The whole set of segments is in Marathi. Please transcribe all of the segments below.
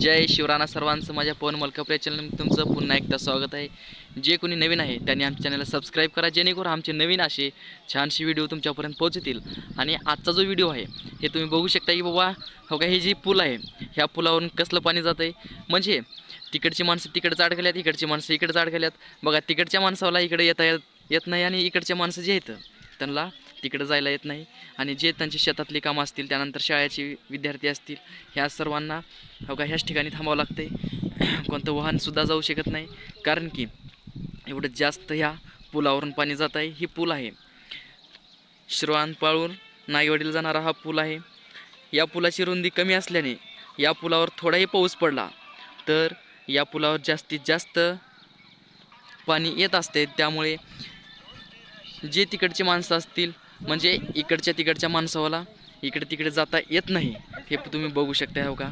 जय शिवराणा सर्वांचं. माझ्या पवन मलकाप्रिय चॅनल तुमचं पुन्हा एकदा स्वागत आहे. जे कोणी नवीन आहे त्यांनी आमच्या चॅनलला सबस्क्राईब करा जेणेकरून आमचे नवीन असे छानसे व्हिडिओ तुमच्यापर्यंत पोहोचतील. आणि आजचा जो व्हिडिओ आहे हे तुम्ही बघू शकता की बाबा हो का हे जी पूल आहे ह्या पुलावरून कसलं पाणी जातं आहे म्हणजे तिकडची माणसं तिकडचं अडकल्यात इकडची माणसं इकडचं अडकल्यात बघा तिकडच्या माणसाला इकडे येता येत येत नाही आणि इकडच्या माणसं जे आहेत त्यांना तिकडं जायला येत नाही. आणि जे त्यांची शेतातली कामं असतील त्यानंतर शाळेचे विद्यार्थी असतील ह्या सर्वांना हो का ह्याच ठिकाणी थांबावं लागते कोणतं वाहनसुद्धा जाऊ शकत नाही. कारण की एवढं जास्त ह्या पुलावरून पाणी जात आहे. ही पूल आहे. श्रवानपाळून नाईवडील जाणारा हा पूल आहे. या पुलाची रुंदी कमी असल्याने या पुलावर थोडाही पाऊस पडला तर या पुलावर जास्तीत जास्त पाणी येत असते. त्यामुळे जे तिकडचे माणसं असतील म्हणजे इकडच्या तिकडच्या माणसावाला इकडे तिकडे जाता येत नाही हे तुम्ही बघू शकता हो का?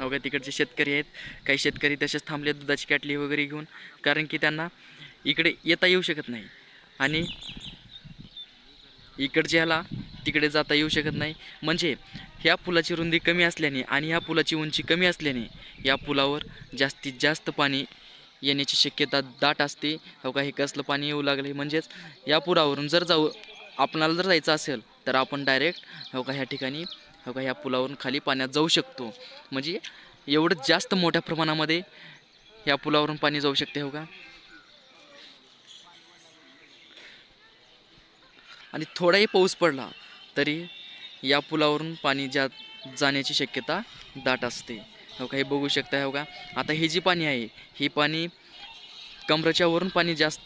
हो का तिकडचे शेतकरी आहेत काही शेतकरी तसेच थांबले दुधाची कॅटली वगैरे घेऊन कारण की त्यांना इकडे येता येऊ शकत नाही. आणि इकडच्या ह्याला तिकडे जाता येऊ शकत नाही. म्हणजे ह्या पुलाची रुंदी कमी असल्याने आणि ह्या पुलाची उंची कमी असल्याने या पुलावर जास्तीत जास्त पाणी येण्याची शक्यता दाट असते. हो का हे कसलं पाणी येऊ लागले म्हणजेच या पुलावरून जर जाऊ आपणाला जर जायचं असेल तर आपण डायरेक्ट हो का ह्या ठिकाणी हो का ह्या पुलावरून खाली पाण्यात जाऊ शकतो. म्हणजे एवढं जास्त मोठ्या प्रमाणामध्ये ह्या पुलावरून पाणी जाऊ शकते हो का? आणि थोडाही पाऊस पडला तरी या पुलावरून पाणी जा जाण्याची शक्यता दाट असते. हो का? हे बघू शकता हो का? आता हे जी पाणी आहे ही पाणी कमरेच्या वरून पाणी जास्त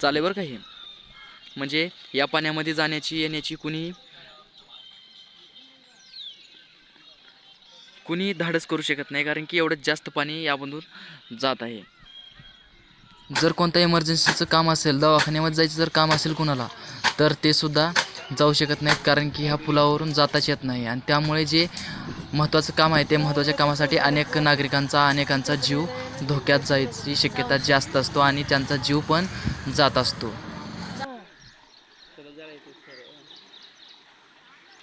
चाले बरं का हे. म्हणजे या पाण्यामध्ये जाण्याची येण्याची कुणी कुणी धाडस करू शकत नाही कारण की एवढं जास्त पाणी यामधून जात आहे. जर कोणता इमर्जन्सीचं काम असेल दवाखान्यामध्ये जायचं जर काम असेल कुणाला तर ते सुद्धा जाऊ शकत नाहीत कारण की ह्या पुलावरून जाताच येत नाही. आणि त्यामुळे जे महत्त्वाचं काम आहे ते महत्त्वाच्या कामासाठी अनेक नागरिकांचा अनेकांचा जीव धोक्यात जायची शक्यता जास्त असतो आणि त्यांचा जीव पण जात असतो.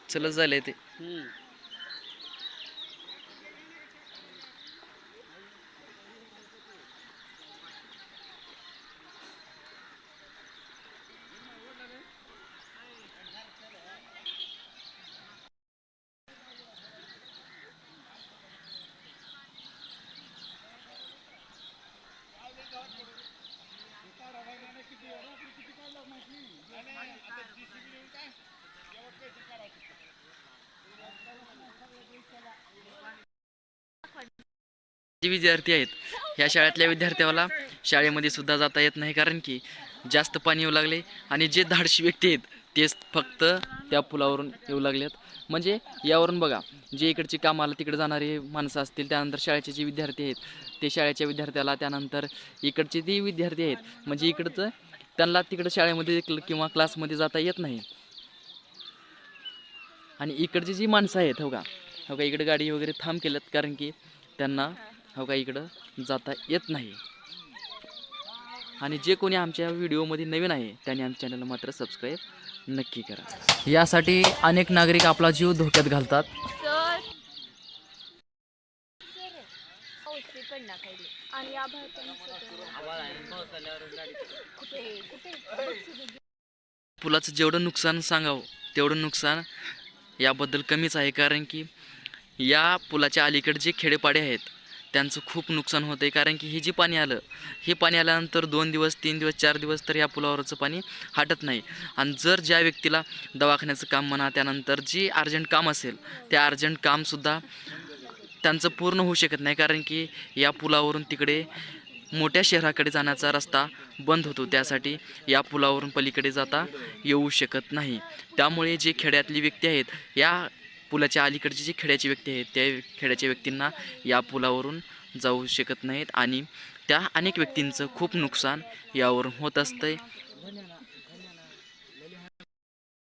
चलत झाले ते. जे विद्यार्थी आहेत? ह्या शाळेतल्या विद्यार्थ्याला शाळेमध्ये सुद्धा जाता येत नाही कारण की जास्त पाणी येऊ लागले आणि जे धाडशी व्यक्ती आहेत तेच फक्त त्या पुलावरून येऊ लागलेत. म्हणजे यावरून बघा जे इकडची कामाला तिकडे जाणारे माणसं असतील त्यानंतर शाळेचे जे विद्यार्थी आहेत ते शाळेच्या विद्यार्थ्याला त्यानंतर इकडचे ते विद्यार्थी आहेत म्हणजे इकडचं त्यांना तिकडं शाळेमध्ये किंवा क्लासमध्ये जाता येत नाही. आणि इकडची जी माणसं आहेत हो का? हो का इकडे गाडी वगैरे थांब केल्यात कारण की त्यांना हो का इकडं जाता येत नाही. आणि जे कोणी आमच्या व्हिडिओमध्ये नवीन आहे त्यांनी आमच्या चॅनलला मात्र सबस्क्राईब नक्की करा. यासाठी अनेक नागरिक आपला जीव धोक्यात घालतात. पुलाचं जेवढं नुकसान सांगावं तेवढं नुकसान याबद्दल कमीच आहे. कारण की या पुलाच्या अलीकडे जे खेडेपाडे आहेत त्यांचं खूप नुकसान होतं आहे कारण की हे जे पाणी आलं हे पाणी आल्यानंतर दोन दिवस तीन दिवस चार दिवस तर या पुलावरचं पाणी हटत नाही. आणि जर ज्या व्यक्तीला दवाखान्याचं काम म्हणा त्यानंतर जे अर्जंट काम असेल त्या अर्जंट कामसुद्धा त्यांचं पूर्ण होऊ शकत नाही. कारण की या पुलावरून तिकडे मोठ्या शहराकडे जाण्याचा रस्ता बंद होतो. त्यासाठी या पुलावरून पलीकडे जाता येऊ शकत नाही. त्यामुळे जे खेड्यातली व्यक्ती आहेत या पुलाच्या अलीकडचे जे खेड्याचे व्यक्ती आहेत त्या खेड्याच्या व्यक्तींना या पुलावरून जाऊ शकत नाहीत आणि त्या अनेक व्यक्तींचं खूप नुकसान यावरून होत असतंय.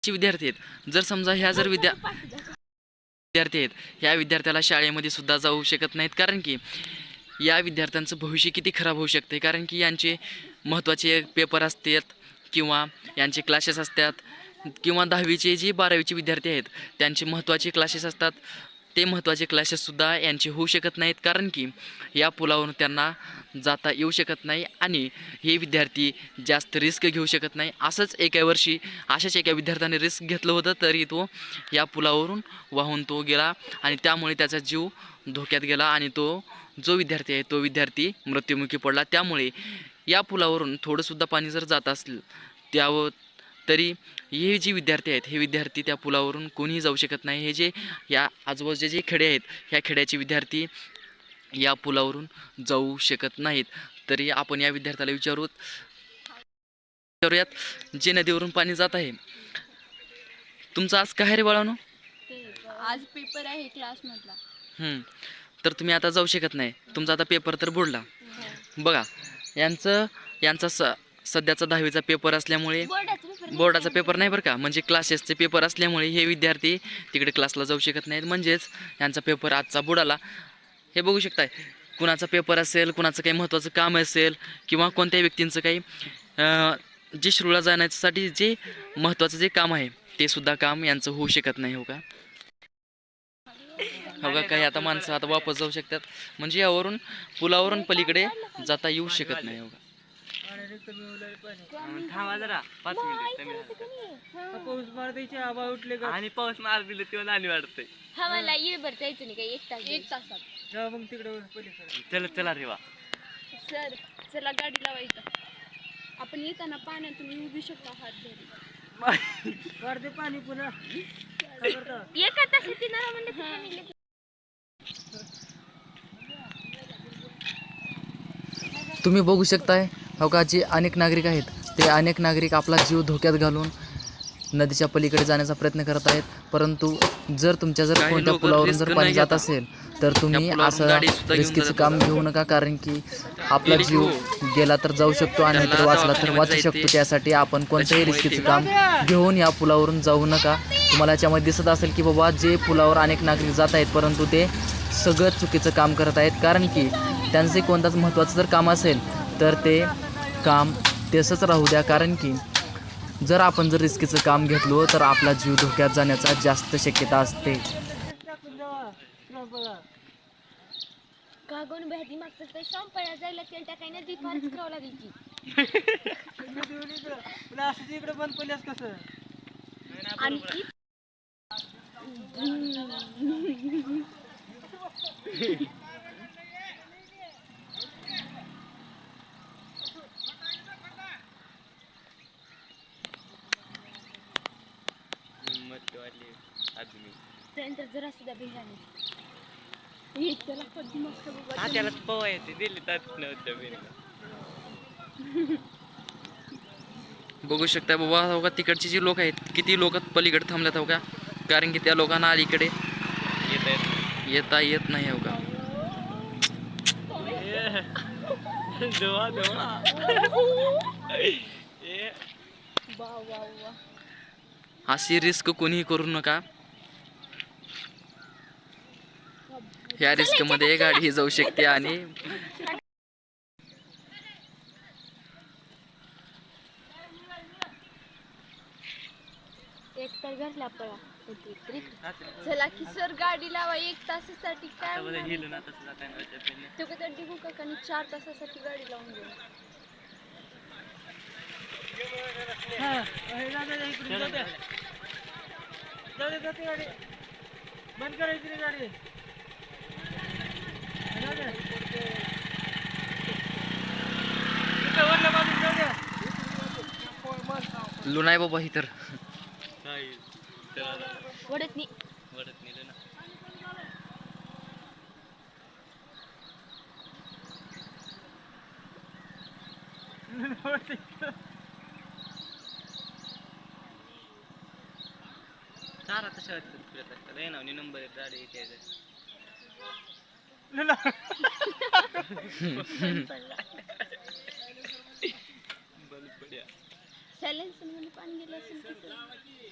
विद्यार्थी आहेत जर समजा ह्या जर विद्या विद्यार्थी आहेत ह्या विद्यार्थ्याला शाळेमध्ये सुद्धा जाऊ शकत नाहीत. कारण की या विद्यार्थ्यांचं भविष्य किती खराब होऊ शकते कारण की यांचे महत्त्वाचे पेपर असतात किंवा यांचे क्लासेस असतात किंवा दहावीचे जे बारावीचे विद्यार्थी आहेत त्यांचे महत्त्वाचे क्लासेस असतात. ते महत्त्वाचे क्लासेससुद्धा यांचे होऊ शकत नाहीत. कारण की या पुलावरून त्यांना जाता येऊ शकत नाही आणि हे विद्यार्थी जास्त रिस्क घेऊ शकत नाही. असंच एका वर्षी अशाच एका विद्यार्थ्याने रिस्क घेतलं होतं तरी तो या पुलावरून वाहून तो गेला आणि त्यामुळे त्याचा जीव धोक्यात गेला आणि तो जो विद्यार्थी आहे तो विद्यार्थी मृत्युमुखी पडला. त्यामुळे या पुलावरून थोडंसुद्धा पाणी जर जात असेल त्यावर तरी हे जे विद्यार्थी आहेत हे विद्यार्थी त्या पुलावरून कोणीही जाऊ शकत नाही. हे जे या आजूबाजूचे जे खेडे आहेत ह्या खेड्याचे विद्यार्थी या पुलावरून जाऊ शकत नाहीत. तरी आपण या विद्यार्थ्याला विचारूत विचारूयात जे नदीवरून पाणी जात आहे. तुमचं आज काय रे बाळानो? आज पेपर आहे क्लासमधला. तर तुम्ही आता जाऊ शकत नाही. तुमचा आता पेपर तर बुडला. बघा यांचं यांचा स सध्याचा दहावीचा पेपर असल्यामुळे बोर्डाचा पेपर नाही बरं का? म्हणजे क्लासेसचे पेपर असल्यामुळे हे विद्यार्थी तिकडे क्लासला जाऊ शकत नाहीत. म्हणजेच यांचा पेपर आजचा बुडाला. हे बघू शकताय कुणाचा पेपर असेल कुणाचं काही महत्त्वाचं काम असेल किंवा कोणत्याही व्यक्तींचं काही जे श्रूला जाण्यासाठी जे महत्त्वाचं जे काम आहे ते सुद्धा काम यांचं होऊ शकत नाही हो का? हो का? काही आता माणसं आता वापस जाऊ शकतात. म्हणजे यावरून पुलावरून पलीकडे जाता येऊ शकत नाही हो का? थांबा जरा पाच मिनिट कमी झालं. पाऊस मार द्यायचे आबा उठले का? आणि पाऊस मार दिलं तेव्हा आणि वाढतंय. हा मला येळभर जायचं नाही काय एक तास एक तासात. जेव्हा मग तिकडे पलीकडे. चला चला रे वा. सर चला गाडी लावायचं. आपण येताना पाण्यातून येऊ बी शकतो हात धरून. काढते पाणी पुन्हा. काय करता? एका तासात येणार म्हणलं तुम्ही बघू शकताय हो का जे अनेक नागरिक आहेत ते अनेक नागरिक आपला जीव धोक्यात घालून नदीच्या पलीकडे जाण्याचा प्रयत्न करत आहेत परंतु जर तुमच्या जर कोणत्या पुलावरून जर पाणी जात. असेल तर तुम्ही असं रिस्कीचं. काम घेऊ नका कारण की आपला जीव हो. गेला तर जाऊ शकतो आणि नाहीतर वाचला तर वाचू. शकतो त्यासाठी आपण त्याच्यामुळे रिस्कीचं काम घेऊन या पुलावरून जाऊ नका तुम्हाला याच्यामध्ये दिसत असेल की बाबा जे पुलावर अनेक नागरिक जात आहेत परंतु ते सगळं चुकीचं काम करत आहेत कारण की त्यांचे कोणताच महत्त्वाचं जर काम असेल तर ते काम तसंच राहू द्या. कारण की जर आपण जर रिस्कीचं काम घेतलो तर आपला जीव धोक्यात जाण्याचा जास्त शक्यता असते. कागून मागचं जायला फारच करावं लागेल की. इकडे बंद पडल्यास कसं आणखी हिंमत वाढली आदमी त्यानंतर जरा सुद्धा भेटा नाही एक त्याला कधी मस्त बाबा हा त्याला पवा येते दिली तर नव्हतं बिन बघू शकता बाबा हो का तिकडची जी लोक आहेत किती लोक पलीकडे थांबल्यात हो का? कारण की त्या लोकांना अलीकडे येत आहेत येता येत नाही हो का? दोहा दोहा ए. वा वा वा. अशी रिस्क कोणीही करू नका. ह्या रिस्कमध्ये गाडी जाऊ शकते आणि एक तर घरला पळा चला की सर गाडी लावा एक तासासाठी काय तो कधी चार तासासाठी गाडी लावून गेला हा हे जाऊ दे, इकडून जाऊ दे. जाऊ दे, जाते गाडी बंद करायची रे गाडी. लुणाय बाबा ही तर. वडत नाही. वडत नेलं ना चार आता शाळेत फिरत असतात आहे ना नंबर एक गाडी इथे आहे. बंद पड्या सायलेन्सरमध्ये पाणी गेलं असेल की sir?